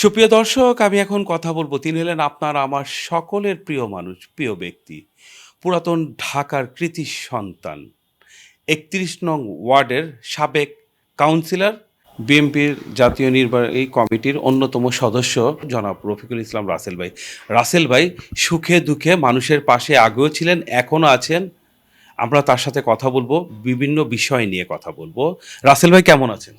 সুপ্রিয় দর্শক, আমি এখন কথা বলব। তিনি হলেন আপনার, আমার সকলের প্রিয় মানুষ, প্রিয় ব্যক্তি, পুরাতন ঢাকার কৃতি সন্তান, একত্রিশ নং ওয়ার্ডের সাবেক কাউন্সিলর, বিএনপির জাতীয় নির্বাহী কমিটির অন্যতম সদস্য, জনাব রফিকুল ইসলাম রাসেল ভাই। রাসেল ভাই সুখে দুঃখে মানুষের পাশে আগেও ছিলেন, এখনও আছেন। আমরা তার সাথে কথা বলব বিভিন্ন বিষয় নিয়ে কথা বলব। রাসেল ভাই কেমন আছেন?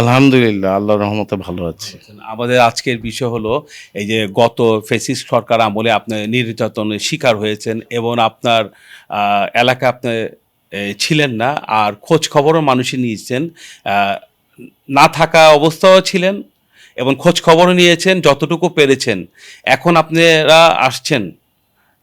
আলহামদুলিল্লাহ আল্লাহ রহমতে ভালো আছি। আমাদের আজকের বিষয় হলো এই যে গত ফেসিস সরকার আমলে আপনি নির্যাতনের শিকার হয়েছেন এবং আপনার এলাকা আপনি ছিলেন না আর খোঁজ খবরও মানুষই নিয়েছেন না থাকা অবস্থাও ছিলেন এবং খোঁজ খবরও নিয়েছেন যতটুকু পেরেছেন। এখন আপনারা আসছেন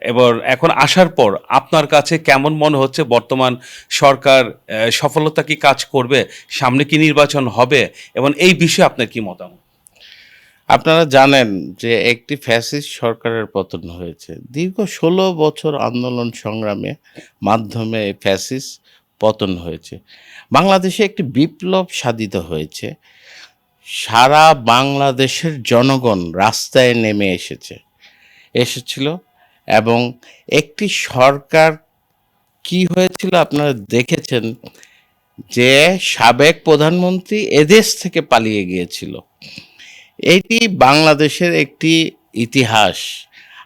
এবার এখন আসার পর আপনার কাছে কেমন মনে হচ্ছে? বর্তমান সরকার সফলতা কি কাজ করবে? সামনে কি নির্বাচন হবে? এবং এই বিষয়ে আপনার কি মতামত? আপনারা জানেন যে একটি ফ্যাসিস্ট সরকারের পতন হয়েছে। দীর্ঘ ষোলো বছর আন্দোলন সংগ্রামে মাধ্যমে এই ফ্যাসিস্ট পতন হয়েছে। বাংলাদেশে একটি বিপ্লব সাধিত হয়েছে। সারা বাংলাদেশের জনগণ রাস্তায় নেমে এসেছে। এসেছিল এবং একটি সরকার কি হয়েছিল আপনারা দেখেছেন যে সাবেক প্রধানমন্ত্রী এদেশ থেকে পালিয়ে গিয়েছিল। এটি বাংলাদেশের একটি ইতিহাস।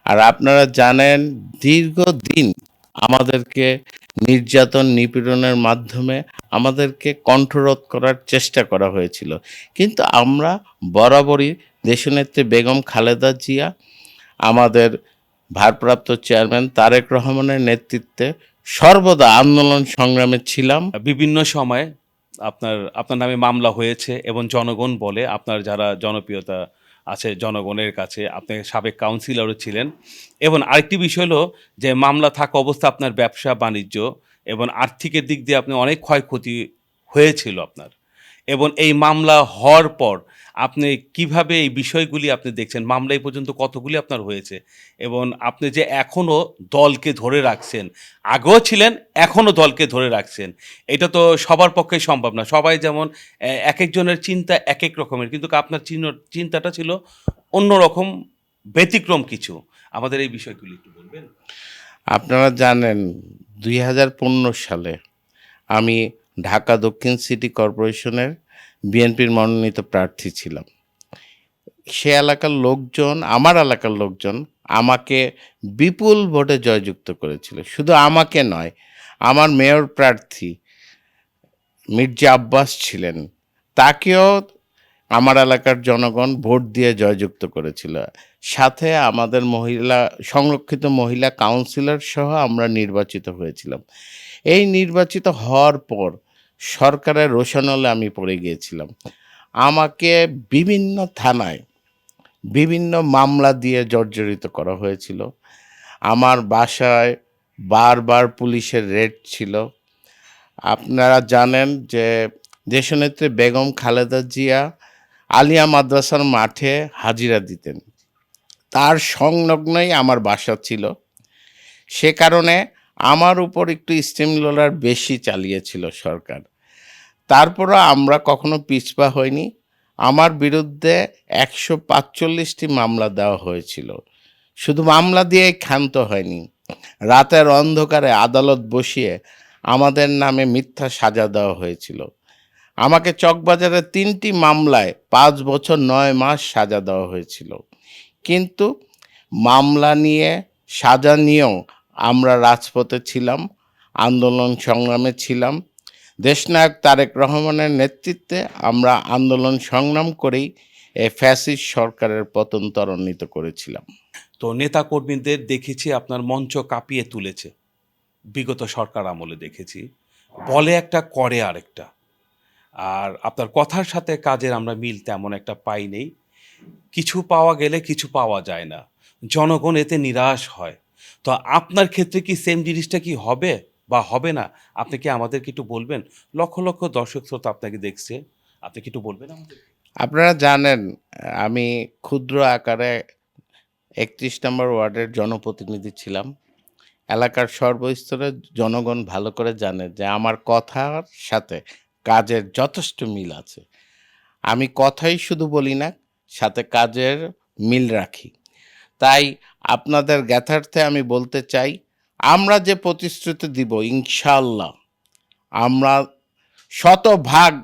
আর আপনারা জানেন দীর্ঘদিন আমাদেরকে নির্যাতন নিপীড়নের মাধ্যমে আমাদেরকে কণ্ঠরোধ করার চেষ্টা করা হয়েছিল। কিন্তু আমরা বরাবরই দেশনেত্রী বেগম খালেদা জিয়া আমাদের ভারপ্রাপ্ত চেয়ারম্যান তারেক রহমানের নেতৃত্বে সর্বদা আন্দোলন সংগ্রামে ছিলাম। বিভিন্ন সময়ে আপনার আপনার নামে মামলা হয়েছে এবং জনগণ বলে, আপনার যারা জনপ্রিয়তা আছে জনগণের কাছে, আপনি সাবেক কাউন্সিলরও ছিলেন। এবং আরেকটি বিষয় হলো যে মামলা থাকা অবস্থা আপনার ব্যবসা, বাণিজ্য এবং আর্থিকের দিক দিয়ে আপনি অনেক ক্ষয়ক্ষতি হয়েছিল আপনার। এবং এই মামলা হওয়ার পর আপনি কীভাবে এই বিষয়গুলি আপনি দেখছেন? মামলা এই পর্যন্ত কতগুলি আপনার হয়েছে? এবং আপনি যে এখনও দলকে ধরে রাখছেন, আগেও ছিলেন, এখনও দলকে ধরে রাখছেন, এটা তো সবার পক্ষে সম্ভব না। সবাই যেমন এক একজনের চিন্তা এক এক রকমের, কিন্তু আপনার চিহ্ন- চিন্তাটা ছিল অন্যরকম, ব্যতিক্রম কিছু। আমাদের এই বিষয়গুলি একটু বলবেন? আপনারা জানেন, দুই হাজার পনেরো সালে আমি ঢাকা দক্ষিণ সিটি কর্পোরেশনের বিএনপির মনোনীত প্রার্থী ছিলাম। সে এলাকার লোকজন, আমার এলাকার লোকজন আমাকে বিপুল ভোটে জয়যুক্ত করেছিল। শুধু আমাকে নয়, আমার মেয়র প্রার্থী মির্জা আব্বাস ছিলেন। তাকেও আমার এলাকার জনগণ ভোট দিয়ে জয়যুক্ত করেছিল। সাথে আমাদের মহিলা, সংরক্ষিত মহিলা কাউন্সিলর সহ আমরা নির্বাচিত হয়েছিলাম। এই নির্বাচিত হওয়ার পর সরকারের রোশানলে আমি পড়ে গিয়েছিলাম। আমাকে বিভিন্ন থানায় বিভিন্ন মামলা দিয়ে জর্জরিত করা হয়েছিল। আমার বাসায় বারবার পুলিশের রেড ছিল। আপনারা জানেন যে দেশনেত্রী বেগম খালেদা জিয়া আলিয়া মাদ্রাসার মাঠে হাজিরা দিতেন। তার সংলগ্নই আমার বাসা ছিল। সে কারণে আমার উপর একটু স্টিম রোলার বেশি চালিয়েছিল সরকার। তারপরও আমরা কখনো পিছপা হইনি। আমার বিরুদ্ধে একশো পাঁচচল্লিশটি মামলা দেওয়া হয়েছিল। শুধু মামলা দিয়ে ক্ষান্ত হয়নি। রাতের অন্ধকারে আদালত বসিয়ে আমাদের নামে মিথ্যা সাজা দেওয়া হয়েছিল। আমাকে চকবাজারের তিনটি মামলায় পাঁচ বছর নয় মাস সাজা দেওয়া হয়েছিল। কিন্তু মামলা নিয়ে, সাজা নিয়েও আমরা রাজপথে ছিলাম, আন্দোলন সংগ্রামে ছিলাম। দেশনায়ক তারেক রহমানের নেতৃত্বে আমরা আন্দোলন সংগ্রাম করেই এ ফ্যাসিস্ট সরকারের পতন ত্বরান্বিত করেছিলাম। তো নেতা কর্মীদের দেখেছি, আপনার মঞ্চ কাঁপিয়ে তুলেছে। বিগত সরকার আমলে দেখেছি। বলে একটা করে আরেকটা। আর আপনার কথার সাথে কাজের আমরা মিল তেমন একটা পাই নেই। কিছু পাওয়া গেলে কিছু পাওয়া যায় না। জনগণ এতে নিরাশ হয়। তো আপনার ক্ষেত্রে কি সেম জিনিসটা কি হবে বা হবে না? আপনি কি আমাদেরকে একটু বলবেন? লক্ষ লক্ষ দর্শক শ্রোতা আপনাকে দেখছে। আপনি কি একটু বলবেন আপনারা জানেন, আমি ক্ষুদ্র আকারে একত্রিশ নম্বর ওয়ার্ডের জনপ্রতিনিধি ছিলাম। এলাকার সর্বস্তরে জনগণ ভালো করে জানে যে আমার কথার সাথে কাজের যথেষ্ট মিল আছে। আমি কথাই শুধু বলি না, সাথে কাজের মিল রাখি। তাই আপনাদের জ্ঞাতার্থে আমি বলতে চাই, আমরা যে প্রতিশ্রুতি দিব ইনশাল্লাহ আমরা শতভাগ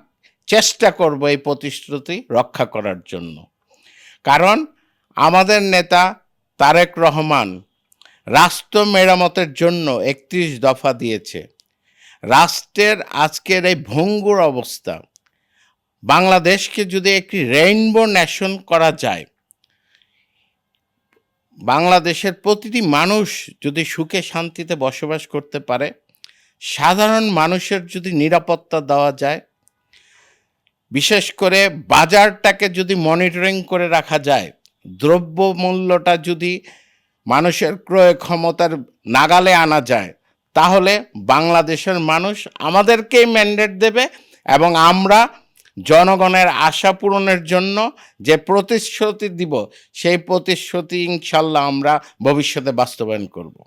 চেষ্টা করব এই প্রতিশ্রুতি রক্ষা করার জন্য। কারণ আমাদের নেতা তারেক রহমান রাষ্ট্র মেরামতের জন্য একত্রিশ দফা দিয়েছে। রাষ্ট্রের আজকের এই ভঙ্গুর অবস্থা, বাংলাদেশকে যদি একটি রেইনবো ন্যাশন করা যায়, বাংলাদেশের প্রতিটি মানুষ যদি সুখে শান্তিতে বসবাস করতে পারে, সাধারণ মানুষের যদি নিরাপত্তা দেওয়া যায়, বিশেষ করে বাজারটাকে যদি মনিটরিং করে রাখা যায় দ্রব্য মূল্যটা যদি মানুষের ক্রয় ক্ষমতার নাগালে আনা যায় তাহলে বাংলাদেশের মানুষ আমাদেরকেই ম্যান্ডেট দেবে এবং আমরা জনগণের আশা পূরণের জন্য যে প্রতিশ্রুতি দিব, সেই প্রতিশ্রুতি ইনশাল্লাহ আমরা ভবিষ্যতে বাস্তবায়ন করব।